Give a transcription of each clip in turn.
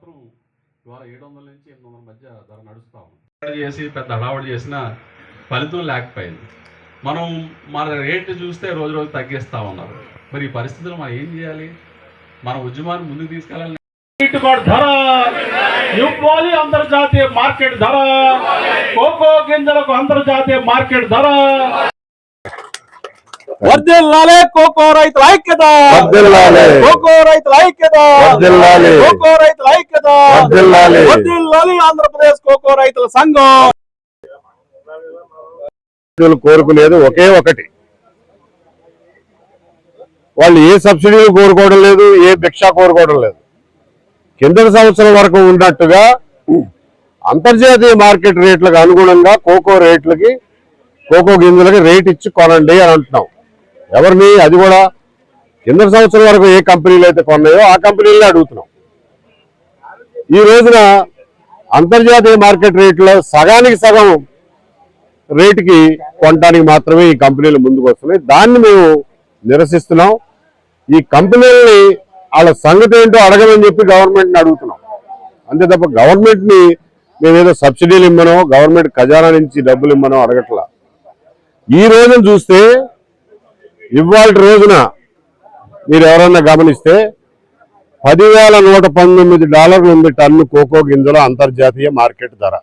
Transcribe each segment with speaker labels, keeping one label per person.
Speaker 1: మాత్రం ఇవాళ ఏడు వందల నుంచి ఎనిమిది వందల మధ్య ధర నడుస్తా ఉంది. చేసి పెద్ద హడావుడి చేసిన ఫలితం లేకపోయింది. మనం మన రేటు చూస్తే రోజు రోజు తగ్గిస్తా ఉన్నారు. మరి ఈ పరిస్థితుల్లో మనం ఏం చేయాలి? మన ఉద్యమాన్ని ముందుకు తీసుకెళ్ళాలి.
Speaker 2: ధర ఇవ్వాలి అంతర్జాతీయ మార్కెట్ ధర కోకో గింజలకు అంతర్జాతీయ మార్కెట్ ధర వర్ధిల్లాలే కోకో రైతుల ఐక్యత.
Speaker 3: వర్ధిల్లాలే.
Speaker 2: కోకో రైతుల ఐక్యత.
Speaker 3: వర్ధిల్లాలే.
Speaker 2: కోకో రైతుల ఐక్యత.
Speaker 3: వర్ధిల్లాలే.
Speaker 2: వర్ధిల్లాలి ఆంధ్రప్రదేశ్ కోకో రైతుల సంఘం.
Speaker 3: కోరుకునేది ఒకే ఒకటి. వాళ్ళు ఏ సబ్సిడీలు కోరుకోవడం లేదు ఏ భిక్ష కోరుకోవడం లేదు. కిందటి సంవత్సరం వరకు ఉన్నట్టుగా అంతర్జాతీయ మార్కెట్ రేట్లకు అనుగుణంగా కోకో రేట్లకి కోకో గింజలకి రేట్ ఇచ్చి కొనండి అని అంటున్నాం. ఎవరిని? అది కూడా కింద సంవత్సరం వరకు ఏ కంపెనీలు అయితే కొన్నాయో ఆ కంపెనీలనే అడుగుతున్నాం. ఈ రోజున అంతర్జాతీయ మార్కెట్ రేట్లో సగానికి సగం రేటుకి కొనడానికి మాత్రమే ఈ కంపెనీలు ముందుకు వస్తున్నాయి. దాన్ని మేము నిరసిస్తున్నాం. ఈ కంపెనీలని వాళ్ళ సంగతి ఏంటో అడగమని చెప్పి గవర్నమెంట్ని అడుగుతున్నాం. అంతే తప్ప గవర్నమెంట్ని మేమేదో సబ్సిడీలు ఇమ్మనో గవర్నమెంట్ ఖజానా నుంచి డబ్బులు ఇమ్మనో అడగట్లా. ఈ రోజున చూస్తే ఇవాళ రోజున మీరు ఎవరన్నా గమనిస్తే పదివేల నూట పంతొమ్మిది డాలర్లు ఉంది టన్ను కోకో గింజల అంతర్జాతీయ మార్కెట్ ధర.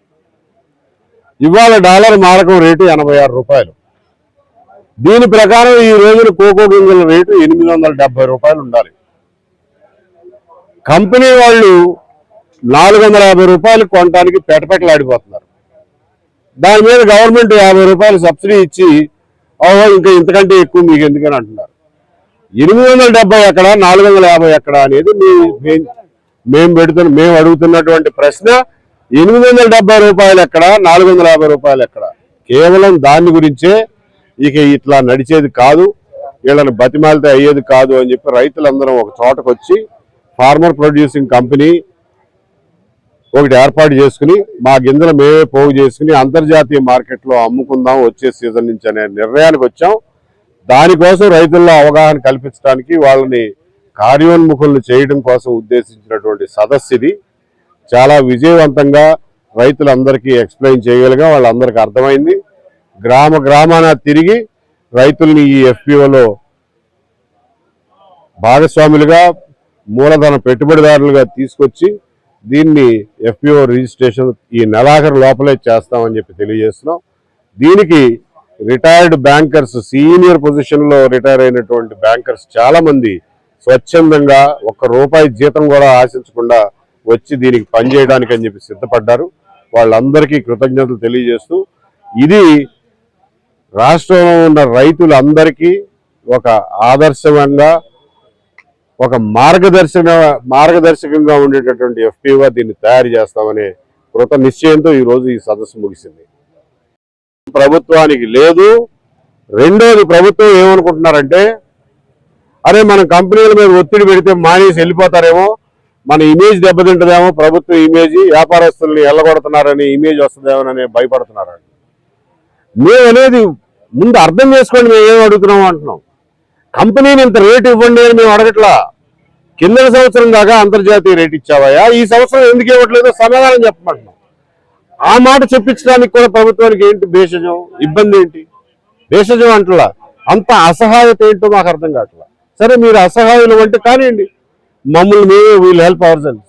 Speaker 3: ఇవాళ డాలర్ మారకం రేటు ఎనభై ఆరు రూపాయలు. దీని ప్రకారం ఈ రోజున కోకో గింజల రేటు ఎనిమిది వందల డెబ్బై రూపాయలు ఉండాలి. కంపెనీ వాళ్ళు నాలుగు వందల యాభై రూపాయలు కొనడానికి పెటపెటలాడిపోతున్నారు దాని మీద గవర్నమెంట్ యాభై రూపాయలు సబ్సిడీ ఇచ్చి ఓహో ఇంకా ఇంతకంటే ఎక్కువ మీకు ఎందుకని అంటున్నారు. ఎనిమిది వందల డెబ్బై ఎక్కడ నాలుగు వందల యాభై ఎక్కడ అనేది మీ- మేము పెడుతున్న మేము అడుగుతున్నటువంటి ప్రశ్న. ఎనిమిది వందల డెబ్బై రూపాయలు ఎక్కడ నాలుగు వందల యాభై రూపాయలు ఎక్కడ? కేవలం దాని గురించే ఇక ఇట్లా నడిచేది కాదు. వీళ్ళని బతిమాలితే అయ్యేది కాదు అని చెప్పి రైతులందరం ఒక చోటకు వచ్చి ఫార్మర్ ప్రొడ్యూసింగ్ కంపెనీ ఒకటి ఏర్పాటు చేసుకుని మా గింజలు మేమే పోగు చేసుకుని అంతర్జాతీయ మార్కెట్లో అమ్ముకుందాం వచ్చే సీజన్ నుంచి అనే నిర్ణయానికి వచ్చాం. దానికోసం రైతుల్లో అవగాహన కల్పించడానికి వాళ్ళని కార్యోన్ముఖులను చేయడం కోసం ఉద్దేశించినటువంటి సదస్సు ఇది. చాలా విజయవంతంగా రైతులందరికీ ఎక్స్ప్లెయిన్ చేయగలిగా వాళ్ళందరికీ అర్థమైంది. గ్రామ గ్రామాన తిరిగి రైతుల్ని ఈ ఎఫ్పిఓలో భాగస్వాములుగా మూలధన పెట్టుబడిదారులుగా తీసుకొచ్చి దీన్ని ఎఫ్పిఓ రిజిస్ట్రేషన్ ఈ నెలాఖరు లోపలే చేస్తామని చెప్పి తెలియజేస్తున్నాం. దీనికి రిటైర్డ్ బ్యాంకర్స్ సీనియర్ పొజిషన్లో రిటైర్ అయినటువంటి బ్యాంకర్స్ చాలామంది స్వచ్ఛందంగా ఒక్క రూపాయి జీతం కూడా ఆశించకుండా వచ్చి దీనికి పనిచేయడానికి అని చెప్పి సిద్ధపడ్డారు. వాళ్ళందరికీ కృతజ్ఞతలు తెలియజేస్తూ ఇది రాష్ట్రంలో ఉన్న రైతులందరికీ ఒక ఆదర్శంగా ఒక మార్గదర్శక మార్గదర్శకంగా ఉండేటటువంటి ఎఫ్పిగా దీన్ని తయారు చేస్తామనే కృత నిశ్చయంతో ఈ రోజు ఈ సదస్సు ముగిసింది. ప్రభుత్వానికి లేదు. రెండోది ప్రభుత్వం ఏమనుకుంటున్నారంటే అరే మన కంపెనీల మీద ఒత్తిడి పెడితే మానేసి వెళ్ళిపోతారేమో మన ఇమేజ్ దెబ్బతింటుందేమో ప్రభుత్వ ఇమేజ్ వ్యాపారస్తుల్ని ఎల్లగొడుతున్నారని ఇమేజ్ వస్తుందేమోనని భయపడుతున్నారండి. మేము అనేది ముందు అర్థం చేసుకోండి మేము ఏం అడుగుతున్నాం అంటున్నాం. కంపెనీని ఇంత రేటు ఇవ్వండి అని మేము అడగట్లా. కింద సంవత్సరం దాకా అంతర్జాతీయ రేటు ఇచ్చావయ్యా. ఈ సంవత్సరం ఎందుకు ఇవ్వట్లేదో? సమాధానం చెప్పమంటున్నాం. ఆ మాట చెప్పించడానికి కూడా ప్రభుత్వానికి ఏంటి భేషజం? ఇబ్బంది ఏంటి? భేషజం అంటలా. అంత అసహాయత ఏంటో మాకు అర్థం కావట్లా. సరే మీరు అసహాయులు అంటే కానివ్వండి. మమ్మల్ని మేమే వీళ్ళు హెల్ప్ అవర్ సెల్స్